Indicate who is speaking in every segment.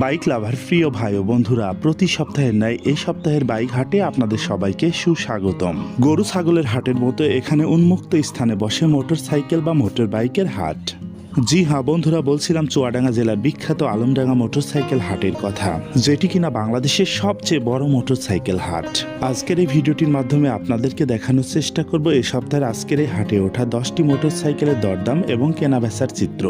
Speaker 1: Bike লাভার প্রিয় ভাই ও বন্ধুরা, প্রতি সপ্তাহের ন্যায় এই সপ্তাহের বাইক হাটে আপনাদের সবাইকে সুস্বাগতম। গরু ছাগলের হাটের মতো এখানে উন্মুক্ত স্থানে বসে মোটর সাইকেল বা মোটর বাইকের হাট। জি হ্যাঁ বন্ধুরা, বলছিলাম চুয়াডাঙ্গা জেলার বিখ্যাত আলমডাঙ্গা মোটরসাইকেল হাটের কথা, যেটি কিনা বাংলাদেশের সবচেয়ে বড় মোটরসাইকেল হাট। আজকের এই ভিডিওটির মাধ্যমে আপনাদেরকে দেখানোর চেষ্টা করব এই সপ্তাহের আজকের এই হাটে ওঠা দশটি মোটরসাইকেলের দরদাম এবং কেনাবেচার চিত্র।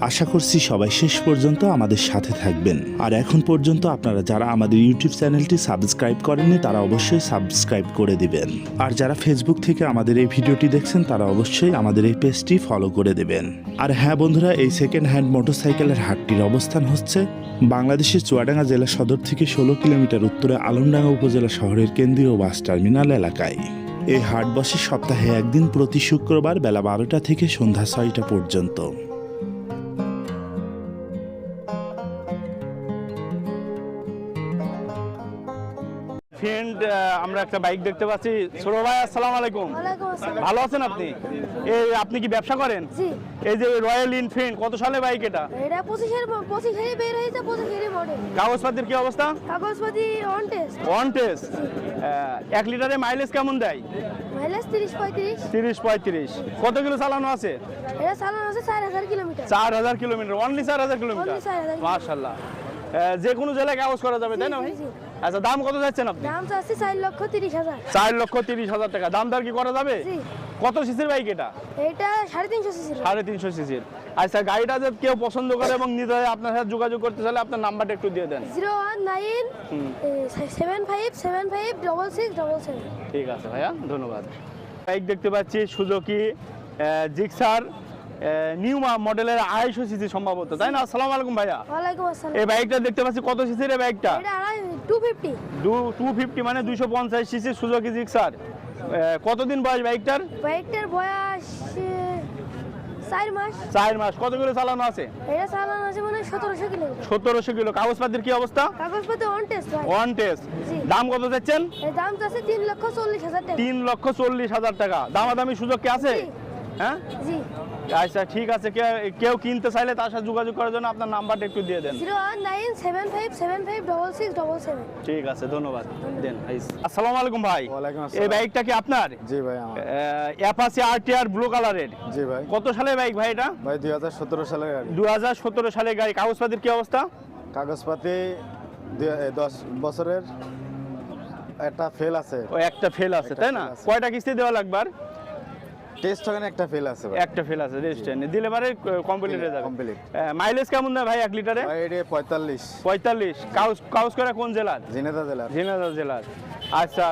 Speaker 1: আশা করছি সবাই শেষ পর্যন্ত আমাদের সাথে থাকবেন। আর এখন পর্যন্ত আপনারা যারা আমাদের ইউটিউব চ্যানেলটি সাবস্ক্রাইব করেননি, তারা অবশ্যই সাবস্ক্রাইব করে দিবেন। আর যারা ফেসবুক থেকে আমাদের এই ভিডিওটি দেখছেন, তারা অবশ্যই আমাদের এই পেজটি ফলো করে দেবেন। আর হ্যাঁ বন্ধুরা, এই সেকেন্ড হ্যান্ড মোটরসাইকেলের হাটটির অবস্থান হচ্ছে বাংলাদেশের চুয়াডাঙ্গা জেলা সদর থেকে ষোলো কিলোমিটার উত্তরে আলমডাঙ্গা উপজেলা শহরের কেন্দ্রীয় বাস টার্মিনাল এলাকায়। এই হাট বসে সপ্তাহে একদিন প্রতি শুক্রবার বেলা বারোটা থেকে সন্ধ্যা ছয়টা পর্যন্ত।
Speaker 2: আমরা একটা বাইক দেখতে পাচ্ছি। ছোট ভাই আসসালামু আলাইকুম। ভালো আছেন আপনি? এই আপনি কি ব্যবসা করেন? এই যে রয়্যাল এনফিল্ড কত সালে বাইক এটা?
Speaker 3: এটা পঁচিশের পঁচিশেরই বের হয়েছে পঁচিশেরই মডেল
Speaker 2: কাগজপাতির কি অবস্থা?
Speaker 3: কাগজপাতি অন টেস্ট
Speaker 2: ওয়ান টেস্ট এক লিটারে মাইলেজ কেমন দেয়?
Speaker 3: মাইলেজ তিরিশ পঁয়ত্রিশ।
Speaker 2: তিরিশ পঁয়ত্রিশ। কত কিলো চালানো আছে?
Speaker 3: এটা চালানো আছে চার হাজার কিলোমিটার।
Speaker 2: চার হাজার কিলোমিটার অনলি চার হাজার কিলোমিটার?
Speaker 3: Only 4,000
Speaker 2: মার্শাল্লাহ যে কোনো জেলায় কাগজ করা যাবে তাই না ভাই। আচ্ছা দাম কত যাচ্ছেন আপনি?
Speaker 3: দাম চাচ্ছি চার লক্ষ তিরিশ হাজার।
Speaker 2: চার লক্ষ তিরিশ হাজার টাকা। দাম দর কি করা যাবে?
Speaker 3: জি।
Speaker 2: কত সিসির বাইক এটা?
Speaker 3: এটা সাড়ে তিনশো সিসি
Speaker 2: সাড়ে তিনশো সিসির। আচ্ছা গাড়িটা যে কেউ পছন্দ করে এবং নিতে হয় আপনার সাথে যোগাযোগ করতে চাইলে আপনার নাম্বারটা একটু দিয়ে দেন।
Speaker 3: Zero one nine. Seven five seven five double six double seven.
Speaker 2: ঠিক আছে ভাইয়া ধন্যবাদ। বাইক দেখতে পাচ্ছি সুজুকি জিক্সার নিউ মডেলের আড়াইশো সিসি সম্ভবত তাই না? আসসালামু আলাইকুম ভাইয়া।
Speaker 3: ওয়ালাইকুম আসসালাম।
Speaker 2: এই বাইকটা দেখতে পাচ্ছি কত সিসির এই বাইকটা?
Speaker 3: এটা টু ফিফটি
Speaker 2: মানে দুইশো পঞ্চাশ সিসি সুজুকি জিক্সার কতদিন বয়স বাইকটার?
Speaker 3: বাইকটার বয়স চার মাস।
Speaker 2: চার মাস। কত কিলো চালানো আছে?
Speaker 3: এটা চালানো আছে মানে কিলোমিটার
Speaker 2: সত্তরশো কিলো। কাগজপাতির কি অবস্থা?
Speaker 3: কাগজপাতি অন টেস্ট ভাই।
Speaker 2: ওয়ান টেস্ট দাম কত যাচ্ছেন
Speaker 3: এর দাম চাচ্ছে তিন লক্ষ চল্লিশ হাজার টাকা।
Speaker 2: তিন লক্ষ চল্লিশ হাজার টাকা। দামাদামি সুযোগ কি আছে? হ্যাঁ?
Speaker 3: জি।
Speaker 2: আচ্ছা ঠিক আছে কেউ কিনতে চাইলে তার সাথে যোগাযোগ করার জন্য আপনার নাম্বারটা একটু দিয়ে দেন।
Speaker 3: Zero one nine seven five seven five double six double seven.
Speaker 2: ঠিক আছে ধন্যবাদ। দেন আসসালামু আলাইকুম ভাই। এই বাইকটা কি আপনার?
Speaker 4: জি ভাই আমার।
Speaker 2: অ্যাপাসি আরটিআর ব্লু কালারের।
Speaker 4: জি ভাই।
Speaker 2: কত সালে বাইক ভাই এটা?
Speaker 4: ভাই দুই হাজার সতেরো সালের গাড়ি।
Speaker 2: দু হাজার সতেরো সালের গাড়ি। কাগজপাতির কি অবস্থা?
Speaker 4: কাগজপাতি দুই- এ, দশ বছরের একটা ফেল আছে।
Speaker 2: ও একটা ফেল আছে তাই না? কয়টা কিস্তি দেওয়া লাগবে আর?
Speaker 4: টেস্ট ওখানে একটা ফেল আছে ভাই।
Speaker 2: একটা ফেল আছে রেজিস্ট্রেশন দিলে পারে কমপ্লিট হয়ে যাবে।
Speaker 4: Complete।
Speaker 2: মাইলেজ কেমন দেয় ভাই এক লিটারে
Speaker 4: ভাই এটি পঁয়তাল্লিশ।
Speaker 2: পঁয়তাল্লিশ। কাউস কাউস করে কোন জেলার?
Speaker 4: ঝিনেদা জেলার।
Speaker 2: ঝিনাইদহ জেলার। আচ্ছা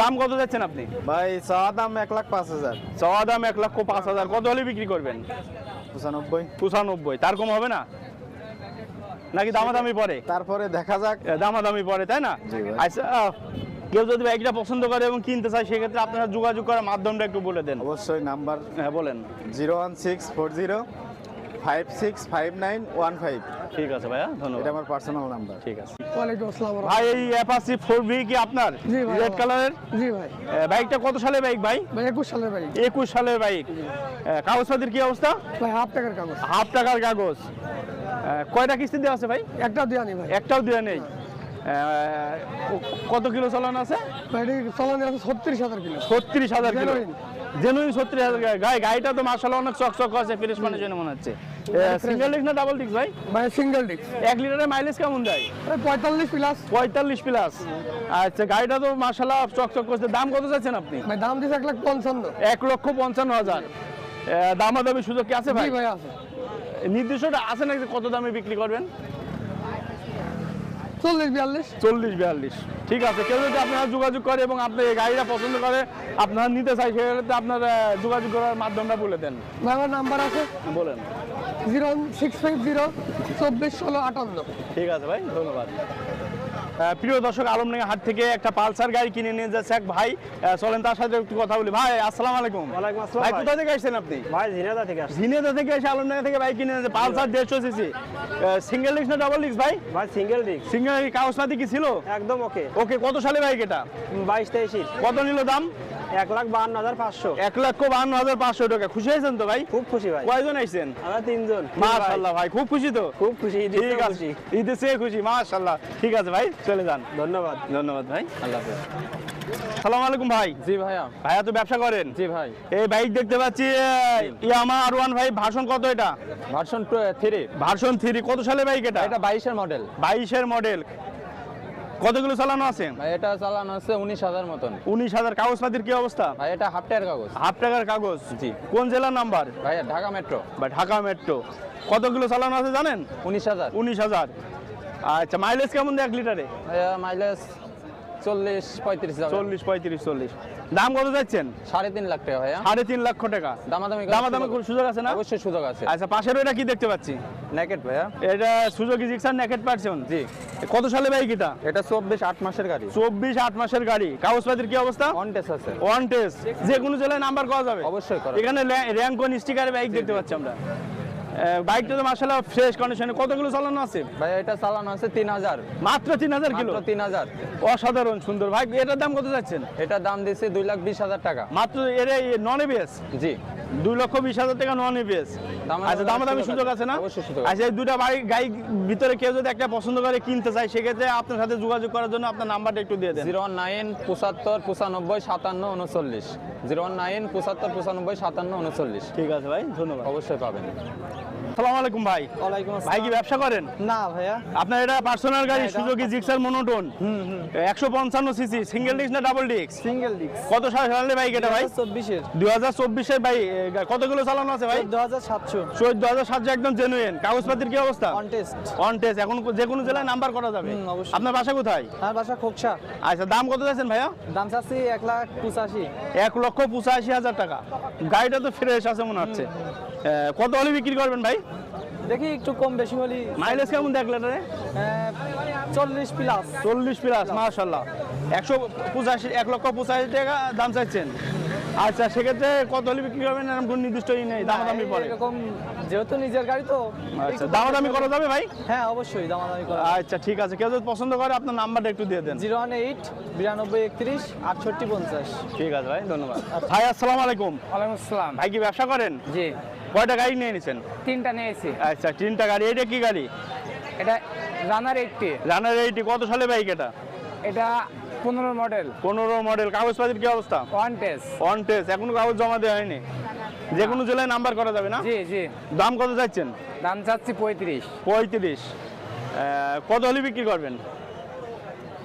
Speaker 2: দাম কত যাচ্ছেন আপনি?
Speaker 4: ভাই চাওয়া দাম এক লাখ পাঁচ হাজার।
Speaker 2: চাওয়া দাম এক লক্ষ পাঁচ হাজার। কত হলে বিক্রি করবেন?
Speaker 4: পঁচানব্বই।
Speaker 2: পঁচানব্বই। তার কম হবে না? নাকি দামাদামি পরে?
Speaker 4: তারপরে দেখা যাক।
Speaker 2: দামাদামি পরে তাই না? আচ্ছা কেউ যদি বাইকটা পছন্দ করে এবং কিনতে চায় সেক্ষেত্রে আপনারা যোগাযোগ করার মাধ্যমটা একটু বলে দেন।
Speaker 4: অবশ্যই নাম্বার
Speaker 2: হ্যাঁ বলেন।
Speaker 4: Zero one six four zero five six five nine one five.
Speaker 2: ঠিক আছে ভাইয়া ধন্যবাদ।
Speaker 4: এটা আমার পার্সোনাল নাম্বার।
Speaker 2: ঠিক আছে।
Speaker 5: ওয়ালাইকুম আসসালাম
Speaker 2: ভাই এই অ্যাপাসি ফোর বি কি আপনার?
Speaker 5: জি ভাই,
Speaker 2: রেড কালারের
Speaker 5: জি ভাই।
Speaker 2: বাইকটা কত সালের বাইক ভাই?
Speaker 5: ভাই একুশ সালের বাড়ি
Speaker 2: একুশ সালের বাইক। কাগজপাতির কি অবস্থা?
Speaker 5: ভাই হাফ টাকার কাগজ।
Speaker 2: হাফ টাকার কাগজ। কয়টা কিস্তি দেওয়া আছে ভাই?
Speaker 5: একটাও দেওয়া নেই ভাই।
Speaker 2: একটাও দেওয়া নেই। কত কিলো চালানো আছে?
Speaker 5: ছত্রিশ হাজার কিলো।
Speaker 2: ছত্রিশ হাজার কিলো। জেনুইন ছত্রিশ হাজার গাড়ি গাড়ি গাড়িটা তো মার্শাল অনেক চকচক আছে ফ্রেশ কন্ডিশনে মনে হচ্ছে। সিঙ্গেল ডিস্ক না ডাবল ডিস্ক ভাই?
Speaker 5: ভাই সিঙ্গেল ডিস্ক
Speaker 2: এক লিটারের মাইলেজ কেমন দেয়?
Speaker 5: পঁয়তাল্লিশ প্লাস
Speaker 2: পঁয়তাল্লিশ প্লাস আচ্ছা গাড়িটা তো মার্শাল চকচক করছে। দাম কত চাচ্ছেন আপনি?
Speaker 5: দাম দিচ্ছে এক লাখ পঞ্চান্ন।
Speaker 2: এক লক্ষ পঞ্চান্ন হাজার। দামাদামি সুযোগ কি আছে ভাই?
Speaker 5: ভাই আছে।
Speaker 2: নির্দিষ্টটা আছে নাকি কত দামে বিক্রি করবেন?
Speaker 5: চল্লিশ বিয়াল্লিশ।
Speaker 2: চল্লিশ বিয়াল্লিশ। ঠিক আছে কেউ যদি আপনারা যোগাযোগ করে এবং আপনি এই গাড়িটা পছন্দ করে আপনারা নিতে চাই সেক্ষেত্রে আপনার যোগাযোগ করার মাধ্যমটা বলে দেন।
Speaker 5: আমার নাম্বার আছে?
Speaker 2: বলেন।
Speaker 5: জিরো সিক্স ফাইভ জিরো চব্বিশ ষোলো আটান্ন।
Speaker 2: ঠিক আছে ভাই ধন্যবাদ। প্রিয় দর্শক আলমডাঙ্গা হাট থেকে একটা পালসার গাড়ি কিনে নিয়ে যাচ্ছে এক ভাই। চলেন তার সাথে একটু কথা বলি। ভাই আসসালাম আলাইকুম। ভাই। কোথা থেকে আসছেন আপনি?
Speaker 6: ভাই ঝিনাদা থেকে আসছেন
Speaker 2: ঝিনেদা থেকে এসে আলমডাঙ্গা থেকে বাইক কিনে নিয়েছে পালসার দেড়শো সিসি। সিঙ্গেল ডিস্ক না ডাবল ডিস্ক ভাই?
Speaker 6: ভাই সিঙ্গেল ডিস্ক
Speaker 2: সিঙ্গেল কাগজপাতি কি ছিল?
Speaker 6: একদম ওকে।
Speaker 2: ওকে কত সালে বাইক এটা?
Speaker 6: বাইশ তেইশ
Speaker 2: কত নিল দাম?
Speaker 6: এক লাখ বাহান্ন হাজার পাঁচশো।
Speaker 2: এক লক্ষ বাহান্ন হাজার পাঁচশো টাকা। খুশি হয়েছেন তো ভাই?
Speaker 6: খুব খুশি ভাই।
Speaker 2: কয়জন আইছেন?
Speaker 6: আমরা তিনজন।
Speaker 2: মাশাল্লাহ ভাই খুব খুশি তো?
Speaker 6: খুব খুশি
Speaker 2: ঠিক আছে।
Speaker 6: খুশি।
Speaker 2: ঈদের খুশি মাশাল্লাহ ঠিক আছে ভাই চলে যান।
Speaker 6: ধন্যবাদ।
Speaker 2: ধন্যবাদ ভাই।
Speaker 6: আল্লাহ হাফেজ।
Speaker 2: সালাম আলাইকুম ভাই।
Speaker 6: জি ভাইয়া।
Speaker 2: ভাইয়া তো ব্যবসা করেন?
Speaker 6: জি ভাই।
Speaker 2: এই বাইক দেখতে পাচ্ছি ইয়ামা আর ওয়ান ভাই ভার্সন কত এটা?
Speaker 6: Version three.
Speaker 2: ভার্সন থ্রি কত সালে বাইক এটা?
Speaker 6: এটা বাইশের মডেল।
Speaker 2: বাইশের মডেল। কতগুলো চালানো আছে?
Speaker 6: ভাই এটা চালানো আছে উনিশ হাজার মতন।
Speaker 2: উনিশ হাজার কাগজপাতির কি অবস্থা?
Speaker 6: ভাই এটা হাফ টাকার কাগজ।
Speaker 2: হাফ টাকার কাগজ?
Speaker 6: জি।
Speaker 2: কোন জেলার নাম্বার?
Speaker 6: ভাই ঢাকা মেট্রো।
Speaker 2: বা ঢাকা মেট্রো। কতগুলো চালানো আছে জানেন?
Speaker 6: উনিশ হাজার।
Speaker 2: উনিশ হাজার। আচ্ছা মাইলেজ কেমন দেয় এক লিটারে?
Speaker 6: মাইলেজ চল্লিশ পঁয়ত্রিশ
Speaker 2: চল্লিশ পঁয়ত্রিশ চল্লিশ। দাম কত যাচ্ছেন?
Speaker 6: সাড়ে তিন লাখ টাকা ভাইয়া।
Speaker 2: সাড়ে তিন লক্ষ টাকা।
Speaker 6: দামাদামি
Speaker 2: দামাদামি
Speaker 6: সুযোগ-
Speaker 2: সুযোগ আছে না?
Speaker 6: অবশ্যই সুযোগ আছে।
Speaker 2: আচ্ছা পাশের ওইটা কি দেখতে পাচ্ছি?
Speaker 6: নেকেট ভাইয়া।
Speaker 2: এটা সুযোগ জিক্সার নেকেট পারছেন
Speaker 6: জি।
Speaker 2: কত সালে বাইক এটা?
Speaker 6: এটা চব্বিশ আট মাসের গাড়ি।
Speaker 2: চব্বিশ আট মাসের গাড়ি। কাগজপাতির কি অবস্থা?
Speaker 6: টেস্ট আছে।
Speaker 2: ওয়ান টেস্ট যে কোনো জেলায় নাম্বার করা যাবে।
Speaker 6: অবশ্যই
Speaker 2: এখানে র্যাঙ্ক কোন স্টিকারে বাইক দেখতে পাচ্ছি আমরা। বাইকটা তো মার্শাল্লাহ ফ্রেশ কন্ডিশনে কতগুলো চালানো আছে?
Speaker 6: ভাইয়া এটা চালানো আছে তিন হাজার।
Speaker 2: মাত্র তিন হাজার কিলো?
Speaker 6: মাত্র তিন হাজার।
Speaker 2: অসাধারণ সুন্দর। ভাই এটার দাম কত যাচ্ছেন?
Speaker 6: এটার দাম দিয়েছে দুই লাখ বিশ হাজার টাকা।
Speaker 2: মাত্র এর নন এবিএস
Speaker 6: জি।
Speaker 2: দুই লক্ষ বিশ হাজার টাকা নন এবিএস আচ্ছা দামে দামি
Speaker 6: সুযোগ আছে।
Speaker 2: না। আচ্ছা এই দুটা বাইক গাড়ি ভিতরে কেউ যদি একটা পছন্দ করে কিনতে চায় সেক্ষেত্রে আপনার সাথে যোগাযোগ করার জন্য আপনার নাম্বারটা একটু দিয়ে দেন।
Speaker 6: জিরো নাইন পঁচাত্তর পঁচানব্বই সাতান্ন উনচল্লিশ। জিরো নাইন পঁচাত্তর পঁচানব্বই সাতান্ন উনচল্লিশ।
Speaker 2: ঠিক আছে ভাই ধন্যবাদ।
Speaker 6: অবশ্যই পাবেন।
Speaker 2: সালাম আলাইকুম ভাই।
Speaker 5: ওয়ালাইকুম
Speaker 2: ভাই কি ব্যবসা করেন?
Speaker 5: না ভাইয়া।
Speaker 2: আপনার এটা পার্সোনাল গাড়ি সুজুকি জিক্সার মনোটোন। একশো পঞ্চান্ন সিসি সিঙ্গেল ডিস্ক না ডাবল ডিস্ক
Speaker 5: সিঙ্গেল ডিক্স
Speaker 2: কত সালের বাইক এটা ভাই?
Speaker 5: চব্বিশের।
Speaker 2: দুই হাজার চব্বিশের বাইক কতগুলো চালানো আছে ভাই?
Speaker 5: চোদ্দ হাজার সাতশো।
Speaker 2: চোদ্দ হাজার সাতশো একদম জেনুইন কাগজপাতির কি অবস্থা? অন টেস্ট এখন যে কোনো জেলায় নাম্বার করা যাবে। আপনার বাসা কোথায়?
Speaker 5: আমার বাসা খোকসা।
Speaker 2: আচ্ছা দাম কত যাচ্ছেন ভাইয়া?
Speaker 5: দাম চাচ্ছি এক লাখ পঁচাশি।
Speaker 2: এক লক্ষ পঁচাশি হাজার টাকা। গাড়িটা তো ফ্রেশ আছে মনে হচ্ছে। কত হলে বিক্রি করবেন ভাই?
Speaker 5: দেখি একটু কম বেশি হলি
Speaker 2: মাইলেজ কেমন দেখলেন রে?
Speaker 5: চল্লিশ প্লাস
Speaker 2: চল্লিশ প্লাস মাশাল্লাহ একশো পঁচাশি এক লক্ষ পঁচাশি টাকা দাম চাইছেন। আচ্ছা সেক্ষেত্রে কত হলে বিক্রি করবেন? এরকম কোনো নির্দিষ্টই নেই দামাদামি পরে।
Speaker 5: এরকম যেহেতু নিজের গাড়ি তো
Speaker 2: আচ্ছা দামাদামি করা যাবে ভাই?
Speaker 5: হ্যাঁ অবশ্যই দামাদামি করা
Speaker 2: আচ্ছা ঠিক আছে। কেউ যদি পছন্দ করে আপনার নাম্বারটা একটু দিয়ে দেন।
Speaker 5: জিরো ওয়ান এইট বিরানব্বই একত্রিশ আটষট্টি পঞ্চাশ।
Speaker 2: ঠিক আছে ভাই ধন্যবাদ। ভাই আসসালামু আলাইকুম।
Speaker 5: ওয়ালাইকুম আসসালাম।
Speaker 2: ভাই কি ব্যবসা করেন?
Speaker 5: জি।
Speaker 2: কয়টা গাড়ি নিয়ে নিছেন
Speaker 5: তিনটা নিয়েছি।
Speaker 2: আচ্ছা তিনটা গাড়ি। এটা কি গাড়ি?
Speaker 5: এটা রানার এইটটি
Speaker 2: রানার এইটি কত সালে বাইক এটা?
Speaker 5: এটা পনেরো মডেল
Speaker 2: পনেরো মডেল কাগজপাতির কি অবস্থা?
Speaker 5: ওয়ান টেস
Speaker 2: অন টেস্ট এখনও কাগজ জমা দেওয়া হয়নি? যে কোনো জেলায় নাম্বার করা যাবে না?
Speaker 5: জি জি।
Speaker 2: দাম কত যাচ্ছেন
Speaker 5: দাম চাচ্ছি পঁয়ত্রিশ।
Speaker 2: পঁয়ত্রিশ। কত হলে বিক্রি করবেন?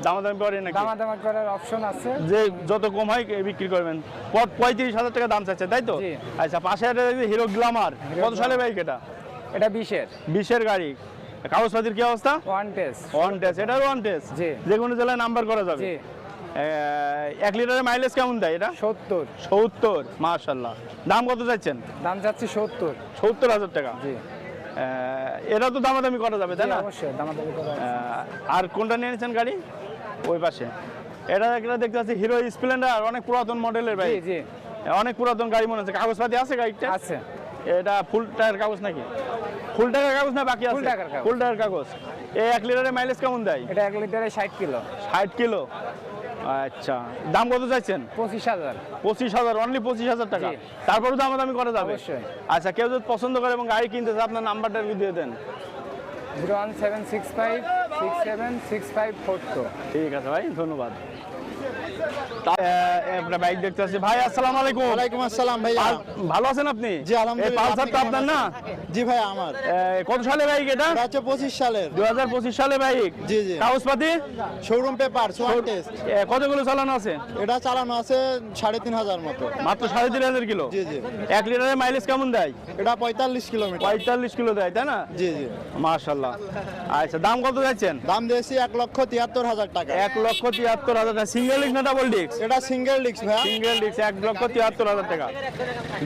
Speaker 2: দামাদামি করে নাকি?
Speaker 5: দামাদামা করার অপশন আছে।
Speaker 2: যে যত কম হয় বিক্রি করবেন। পর পঁয়ত্রিশ হাজার টাকা দাম চাচ্ছে তাই তো? আচ্ছা পাশে একটা হিরো গ্লামার কত সালে বাইক এটা?
Speaker 5: এটা বিশের।
Speaker 2: বিশের গাড়ি। কাগজপাতির কি অবস্থা?
Speaker 5: ওয়ান টেস
Speaker 2: ওয়ান টেস্ট এটার ওয়ান টেস্ট
Speaker 5: জি।
Speaker 2: যে কোনো জেলায় নাম্বার করা যাবে। এক লিটারের মাইলেজ কেমন দেয় এটা?
Speaker 5: সত্তর।
Speaker 2: সত্তর মাশাল্লাহ দাম কত যাচ্ছেন
Speaker 5: দাম চাচ্ছি সত্তর।
Speaker 2: সত্তর হাজার টাকা।
Speaker 5: জি।
Speaker 2: এটা তো দামাদামি করা যাবে তাই না?
Speaker 5: অবশ্যই দামাদামি করা
Speaker 2: আর কোনটা নিয়ে নিয়েছেন গাড়ি? ওই পাশে। এটা একটা দেখতে পাচ্ছি হিরো স্প্লেন্ডার অনেক পুরাতন মডেলের বাইক
Speaker 5: জি
Speaker 2: অনেক পুরাতন গাড়ি মনে হচ্ছে। কাগজপাতি আছে গাড়িটা
Speaker 5: আছে।
Speaker 2: এটা ফুল টায়ার কাগজ নাকি? ফুল টাকার কাগজ না বাকি আছে?
Speaker 5: Full টাকার কাগজ।
Speaker 2: ফুল টাকার কাগজ। এই এক লিটারে মাইলেজ কেমন দেয়?
Speaker 5: এটা এক লিটারে ষাট কিলো।
Speaker 2: ষাট কিলো? আচ্ছা। দাম কত চাইছেন?
Speaker 5: পঁচিশ হাজার।
Speaker 2: পঁচিশ হাজার অনলি পঁচিশ হাজার টাকা।
Speaker 5: জি।
Speaker 2: তারপরে দামাদামি করা যাবে?
Speaker 5: অবশ্যই।
Speaker 2: আচ্ছা কেউ যদি পছন্দ করে এবং গাড়ি কিনতে চায় আপনার নাম্বারটা দিয়ে দেন।
Speaker 5: Zero one seven six seven six five four two
Speaker 2: ঠিক আছে ভাই ধন্যবাদ। একটা বাইক দেখতে পাচ্ছি ভাই আসসালামু আলাইকুম।
Speaker 7: ওয়ালাইকুম আসসালাম ভাইয়া।
Speaker 2: ভালো আছেন আপনি?
Speaker 7: জি, আলহামদুলিল্লাহ।
Speaker 2: পালসার তো আপনার না?
Speaker 7: জি ভাই আমার।
Speaker 2: কত সালে বাইক এটা?
Speaker 7: এটা হচ্ছে সালের।
Speaker 2: দু হাজার পঁচিশ সালে বাইক।
Speaker 7: জি, জি।
Speaker 2: কাগজপাতি?
Speaker 7: শোরুম পেপার সোয়ান টেস্ট।
Speaker 2: কতগুলো চালানো আছে?
Speaker 7: এটা চালানো আছে সাড়ে তিন হাজার মতো।
Speaker 2: মাত্র কিলো?
Speaker 7: জি জি।
Speaker 2: এক লিটারের মাইলেজ কেমন দেয়?
Speaker 7: এটা পঁয়তাল্লিশ কিলোমিটার।
Speaker 2: পঁয়তাল্লিশ কিলো দেয় তাই না?
Speaker 7: জি জি।
Speaker 2: আচ্ছা দাম কত যাচ্ছেন
Speaker 7: দাম দিয়েছি এক লক্ষ তিয়াত্তর হাজার টাকা।
Speaker 2: এক লক্ষ তিয়াত্তর হাজার টাকা। সিঙ্গেল না ডাবল ডিস্ক
Speaker 7: এটা সিঙ্গেল ডিস্ক ভাইয়া
Speaker 2: সিঙ্গেল ডিস্ক এক লক্ষ তিয়াত্তর হাজার টাকা।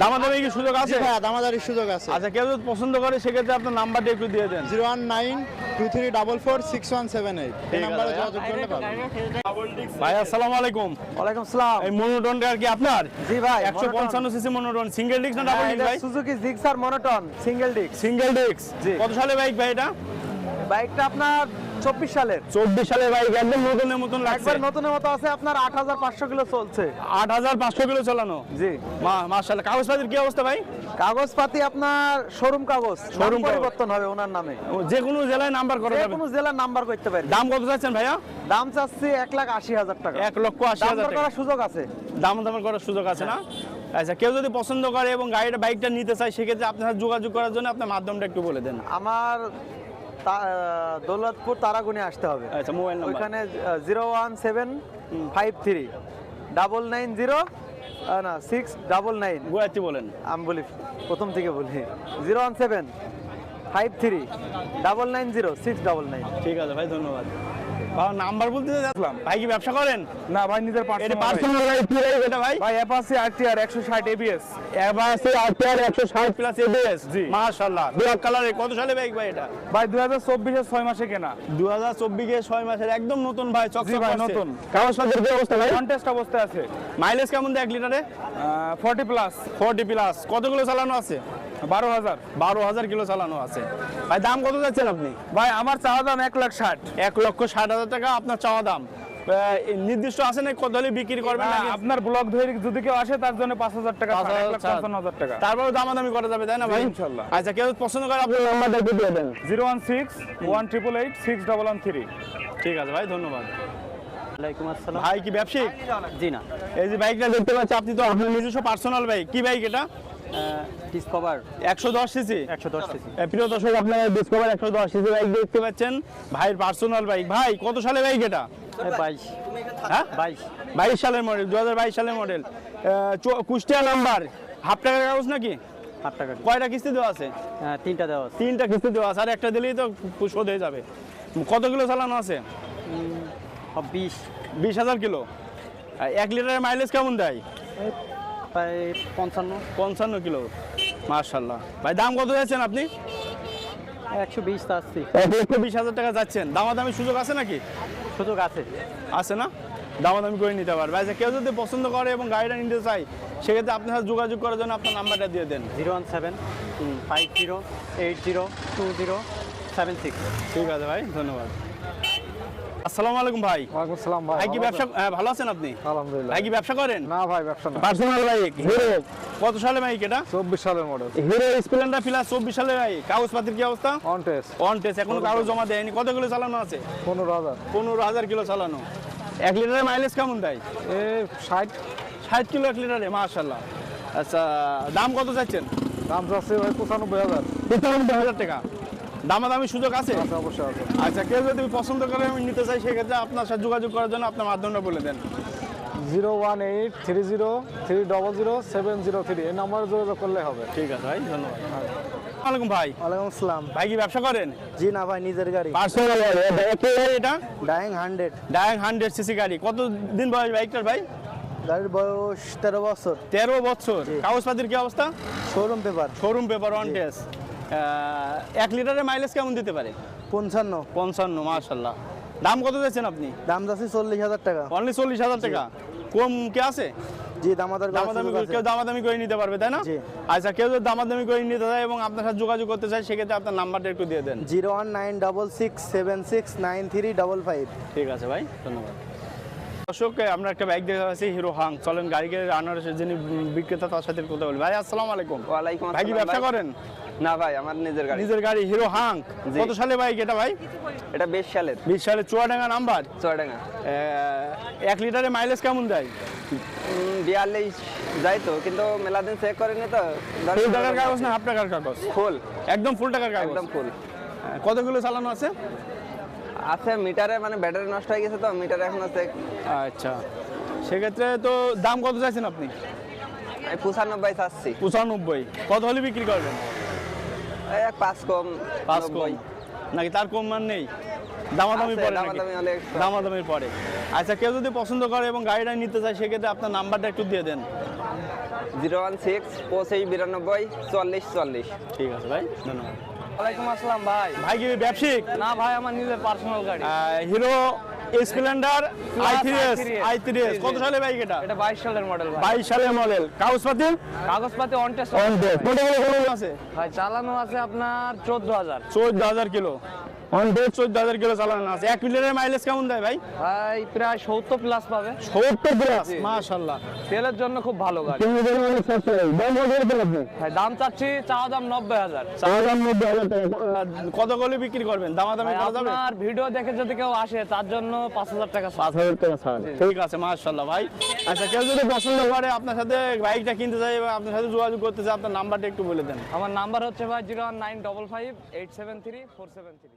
Speaker 2: দামাদামি কি সুযোগ আছে?
Speaker 7: ভাইয়া দামাদারির সুযোগ আছে।
Speaker 2: আচ্ছা কেউ যদি পছন্দ করে সেক্ষেত্রে আপনার নাম্বারটা একটু দিয়ে দেন।
Speaker 7: Zero one nine two three double four six one seven eight. এই নাম্বারে যোগাযোগ করলে পাবেন।
Speaker 2: ভাই আসসালামু আলাইকুম।
Speaker 5: ওয়ালাইকুম সালাম।
Speaker 2: এই মনোটনটা কি আপনার?
Speaker 5: জি ভাই
Speaker 2: একশো পঞ্চান্ন সিসি মনোটন সিঙ্গেল ডিস্ক না ডাবল ডিস্ক ভাই?
Speaker 5: Suzuki Gixxer monotone single disc
Speaker 2: single disc
Speaker 5: জি।
Speaker 2: কত সালে বাইক ভাই এটা?
Speaker 5: বাইকটা আপনার
Speaker 8: চব্বিশ সালের।
Speaker 2: চব্বিশ সালের বাইক একদম নতুনের মতন লাগছে।
Speaker 8: নতুনের মতো আছে আপনার আট হাজার পাঁচশো কিলো চলছে।
Speaker 2: আট হাজার পাঁচশো কিলো চালানো?
Speaker 8: জি।
Speaker 2: মা কাগজপাতির কি অবস্থা ভাই?
Speaker 8: কাগজপাতি আপনার শোরুম কাগজ। শোরুম পরিবর্তন হবে ওনার নামে।
Speaker 2: যে কোনো জেলায় নাম্বার করা যাবে।
Speaker 8: কোনো জেলার নাম্বার করতে পারি
Speaker 2: দাম কত চাচ্ছেন ভাইয়া?
Speaker 8: দাম চাচ্ছি এক লাখ আশি হাজার টাকা।
Speaker 2: এক লক্ষ আশি হাজার টাকা।
Speaker 8: সুযোগ আছে।
Speaker 2: দাম দাম করার সুযোগ আছে না? আচ্ছা কেউ যদি পছন্দ করে এবং গাড়িটা বাইকটা নিতে চায় সেক্ষেত্রে আপনার যোগাযোগ করার জন্য আপনার মাধ্যমটা একটু বলে দেন।
Speaker 8: আমার দৌলতপুর তারাগুনে আসতে হবে।
Speaker 2: আচ্ছা mobile number.
Speaker 8: Zero one seven five three double nine zero না সিক্স ডাবল নাইন।
Speaker 2: গুয়াহাটি বলেন।
Speaker 8: আমি বলি প্রথম থেকে বলি। Zero one seven five three double nine zero six double nine.
Speaker 2: ঠিক আছে ভাই ধন্যবাদ। ভাই নাম্বার বলতে যাচ্ছিলাম। ভাই কি ব্যবসা করেন?
Speaker 8: না ভাই নিজের
Speaker 2: এটা পার্সোনাল গাড়ি কি গাড়ি এটা ভাই?
Speaker 8: ভাই অ্যাপাসি আরটিআর একশো ষাট এবিএস
Speaker 2: এবার আরটিআর 160 প্লাস এবিএস জি। মাশাআল্লাহ। ব্ল্যাক কালারে কত সালে বাইক ভাই এটা?
Speaker 8: ভাই দুই হাজার চব্বিশের ছয় মাসে কেনা।
Speaker 2: 2024 এর 6 মাসের একদম নতুন ভাই চকচক
Speaker 8: ভাই, নতুন।
Speaker 2: কাগজপত্রের কি অবস্থা ভাই?
Speaker 8: কন্টেস্ট অবস্থায় আছে।
Speaker 2: মাইলেজ কেমন দেয় এক লিটারে
Speaker 8: ফর্টি প্লাস
Speaker 2: 40 প্লাস কতগুলো চালানো আছে?
Speaker 8: বারো হাজার।
Speaker 2: বারো হাজার কিলো চালানো আছে। ভাই দাম কত যাচ্ছেন আপনি?
Speaker 8: ভাই আমার চাওয়া দাম এক লাখ ষাট।
Speaker 2: এক লক্ষ ষাট হাজার টাকা আপনার চাওয়া দাম। এই নির্দিষ্ট আছে না কত হলে বিক্রি করবেন
Speaker 8: আপনার ব্লক ধরে যদি কেউ আসে তার জন্য পাঁচ হাজার টাকা টাকা।
Speaker 2: তারপরে দামাদামি করা যাবে তাই না ভাই?
Speaker 8: ইনশাল্লাহ।
Speaker 2: আচ্ছা কেউ পছন্দ করে আপনার নাম্বারটা একটু দিয়ে দেন।
Speaker 8: Zero one six one triple eight six double one three.
Speaker 2: ঠিক আছে ভাই ধন্যবাদ। ভাই কি ব্যবসায়িক?
Speaker 8: জি না।
Speaker 2: এই যে বাইকটা দেখতে পাচ্ছি আপনি তো আপনার নিজস্ব পার্সোনাল বাইক কি বাইক এটা?
Speaker 8: ডিসকভার
Speaker 2: সিসি প্রিয় দর্শক আপনারা ডিসকভার একশো দশ সিসি বাইক দেখতে পাচ্ছেন। ভাইয়ের পার্সোনাল বাইক ভাই কত সালে বাইক এটা?
Speaker 8: বাইশ।
Speaker 2: হ্যাঁ?
Speaker 8: বাইশ।
Speaker 2: বাইশ সালের মডেল দু হাজার বাইশ সালের মডেল কুষ্টিয়া নাম্বার হাফ টাকার কাগজ নাকি?
Speaker 8: আট টাকা
Speaker 2: কয়টা কিস্তি দেওয়া আছে?
Speaker 8: হ্যাঁ, তিনটা দেওয়া আছে।
Speaker 2: তিনটা কিস্তি দেওয়া আছে। আর একটা দিলেই তো শোধ হয়ে যাবে। কত কিলো চালানো আছে?
Speaker 8: বিশ।
Speaker 2: বিশ হাজার কিলো। এক লিটারের মাইলেজ কেমন দেয়?
Speaker 8: প্রায় পঞ্চান্ন।
Speaker 2: পঞ্চান্ন কিলো। মার্শাল্লাহ ভাই দাম কত যাচ্ছেন আপনি?
Speaker 8: একশো বিশ আসছি।
Speaker 2: এক লক্ষ বিশ হাজার টাকা যাচ্ছেন। দামাদামি সুযোগ আছে নাকি?
Speaker 8: সুযোগ আছে।
Speaker 2: আছে না? দামাদামি করে নিতে পারবে। আচ্ছা কেউ যদি পছন্দ করে এবং গাড়িটা নিতে চায় সেক্ষেত্রে আপনার সাথে যোগাযোগ করার জন্য আপনার নাম্বারটা দিয়ে দেন।
Speaker 8: Zero one seven five zero eight zero two zero seven six.
Speaker 2: ঠিক আছে ভাই ধন্যবাদ। আসসালামু আলাইকুম ভাই।
Speaker 8: ওয়ালাইকুম সালাম ভাই
Speaker 2: ভাই কি ব্যবসা হ্যাঁ, ভালো আছেন আপনি?
Speaker 8: আলহামদুলিল্লাহ।
Speaker 2: ভাই কি ব্যবসা করেন?
Speaker 8: না ভাই ব্যবসা না।
Speaker 2: Personal bike Hero. কত সালে বাইক এটা?
Speaker 8: চব্বিশ সালের মডেল
Speaker 2: হিরো স্প্লেন্ডার প্লাস চব্বিশ সালে বাইক কাগজপাতির কি অবস্থা?
Speaker 8: অন টেস্ট
Speaker 2: অন টেস্ট এখনও কাগজ জমা দেয়নি। কত কিলো চালানো আছে?
Speaker 8: পনেরো হাজার।
Speaker 2: পনেরো হাজার কিলো চালানো। এক লিটারের মাইলেজ কেমন দেয়
Speaker 8: এ ষাট।
Speaker 2: ষাট কিলো এক লিটারে মাশাল্লাহ আচ্ছা দাম কত চাচ্ছেন?
Speaker 8: দাম যাচ্ছে ভাই পঁচানব্বই হাজার।
Speaker 2: পঁচানব্বই হাজার টাকা। দামাদামি সুযোগ আছে? আচ্ছা কেউ যদি পছন্দ করে আমি নিতে চাই সেক্ষেত্রে আপনার সাথে যোগাযোগ করার জন্য আপনার মাধ্যমটা বলে দেন।
Speaker 8: Zero one eight three zero three double zero seven zero three এই নাম্বারে যোগাযোগ করলে হবে।
Speaker 2: ঠিক আছে ভাই ধন্যবাদ। ওয়ালাইকুম ভাই।
Speaker 7: ওয়ালাইকুম আসসালাম।
Speaker 2: ভাই কি ব্যবসা করেন?
Speaker 7: জি না ভাই নিজের গাড়ি।
Speaker 2: পার্সোনাল এটা?
Speaker 7: হান্ড্রেড
Speaker 2: ডায়াং হান্ড্রেড সিসি গাড়ি। কত দিন বয়স বাইকটার ভাই?
Speaker 7: গাড়ির বয়স তেরো বছর।
Speaker 2: তেরো বছর। কাগজপাতির কি অবস্থা?
Speaker 7: Showroom paper
Speaker 2: showroom paper one test এক লিটারের মাইলেজ কেমন দিতে পারে?
Speaker 7: পঞ্চান্ন।
Speaker 2: পঞ্চান্ন মাশাল্লাহ দাম কত দিচ্ছেন আপনি?
Speaker 7: দাম যাচ্ছে চল্লিশ হাজার টাকা।
Speaker 2: অনলি চল্লিশ হাজার টাকা? কম কে আছে?
Speaker 7: জি দামাদার
Speaker 2: দামাদামি কেউ দামাদামি করে নিতে পারবে তাই না? আচ্ছা কেউ যদি দামাদামি করে নিতে চায় এবং আপনার সাথে যোগাযোগ করতে চায় সেক্ষেত্রে আপনার নাম্বারটা একটু দিয়ে দেন।
Speaker 7: Zero one nine double six seven six nine three double five.
Speaker 2: ঠিক আছে ভাই ধন্যবাদ। দর্শক আমরা একটা বাইক দেখতে পাচ্ছি হিরো হাং। চলেন গাড়িকে আনার যিনি বিক্রেতা তার সাথে কথা বলি ভাই আসসালামু আলাইকুম।
Speaker 6: ওয়ালাইকুম
Speaker 2: ভাই কি ব্যবসা করেন?
Speaker 6: না ভাই আমার নিজের গাড়ি।
Speaker 2: নিজের গাড়ি হিরো হাং। কত সালে বাইক এটা ভাই?
Speaker 6: এটা বেশ সালের।
Speaker 2: বিশ সালে চুয়াডাঙ্গা নাম্বার?
Speaker 6: চুয়াডাঙ্গা।
Speaker 2: এক লিটারে মাইলেজ কেমন দেয়?
Speaker 6: বিয়াল্লিশ যাই তো কিন্তু মেলা দিন চেক করেনি তো।
Speaker 2: ফুল টাকার কাগজ না হাফ টাকার কাগজ?
Speaker 6: ফুল।
Speaker 2: একদম ফুল টাকার কাগজ?
Speaker 6: একদম ফুল।
Speaker 2: আহ, কতগুলো চালানো আছে?
Speaker 6: আছে মিটারে মানে ব্যাটারি নষ্ট হয়ে গেছে তো মিটারে এখনও চেক
Speaker 2: আচ্ছা। সেক্ষেত্রে তো দাম কত চাইছেন আপনি?
Speaker 6: পঁচানব্বই চাচ্ছি।
Speaker 2: পঁচানব্বই। কত হলে বিক্রি করবেন?
Speaker 6: এই এক পাঁচ কম
Speaker 2: পাঁচ কম। নাকি তার কম মান নেই? দামাদামি
Speaker 6: আছে,
Speaker 2: পরে নাকি?
Speaker 6: দামাদামি হলে একটু-
Speaker 2: দামাদামি পরে। আচ্ছা কেউ যদি পছন্দ করে এবং গাড়িটা নিতে চায় সেক্ষেত্রে আপনার নাম্বারটা একটু দিয়ে দেন।
Speaker 6: জিরো ওয়ান সিক্স পঁচিশ বিরানব্বই চল্লিশ চল্লিশ।
Speaker 2: ঠিক আছে ভাই ধন্যবাদ।
Speaker 8: ওয়ালাইকুম আসসালাম ভাই।
Speaker 2: ভাই কি ব্যবসায়িক?
Speaker 8: না ভাই আমার নিজের পার্সোনাল গাড়ি।
Speaker 2: Hero Splendor I three S
Speaker 8: i3s,
Speaker 2: I three S কত সালে বাইক এটা?
Speaker 8: এটা বাইশ সালের মডেল ভাই।
Speaker 2: বাইশ সালের মডেল কাগজপাতি
Speaker 8: কাগজপাতি অন টেস্ট
Speaker 2: কত কিলো আছে?
Speaker 8: ভাই চালানো আছে আপনার চোদ্দ হাজার।
Speaker 2: চোদ্দ হাজার কিলো। অন চোদ্দ হাজার কিলো চালানো আছে। এক লিটারের মাইলেজ কেমন দেয় ভাই?
Speaker 5: ভাই প্রায় সত্তর প্লাস পাবে।
Speaker 2: সত্তর প্লাস মাশাল্লাহ
Speaker 5: তেলের জন্য খুব ভালো গাড়ি।
Speaker 2: দাম
Speaker 5: দাম চাচ্ছি চাওয়া দাম নব্বই হাজার।
Speaker 2: চার দাম নব্বই হাজার কত করে বিক্রি করবেন? করা যাবে?
Speaker 5: ভিডিও দেখে যদি কেউ আসে তার জন্য পাঁচ হাজার টাকা।
Speaker 2: পাঁচ হাজার টাকা ছাড় ঠিক আছে মাশাল্লাহ ভাই। আচ্ছা কেউ যদি পছন্দ করে আপনার সাথে বাইকটা কিনতে চাই আপনার সাথে যোগাযোগ করতে চাই আপনার নাম্বারটা একটু বলে দেন।
Speaker 5: আমার নাম্বার হচ্ছে ভাই zero one nine double five eight seven three four seven three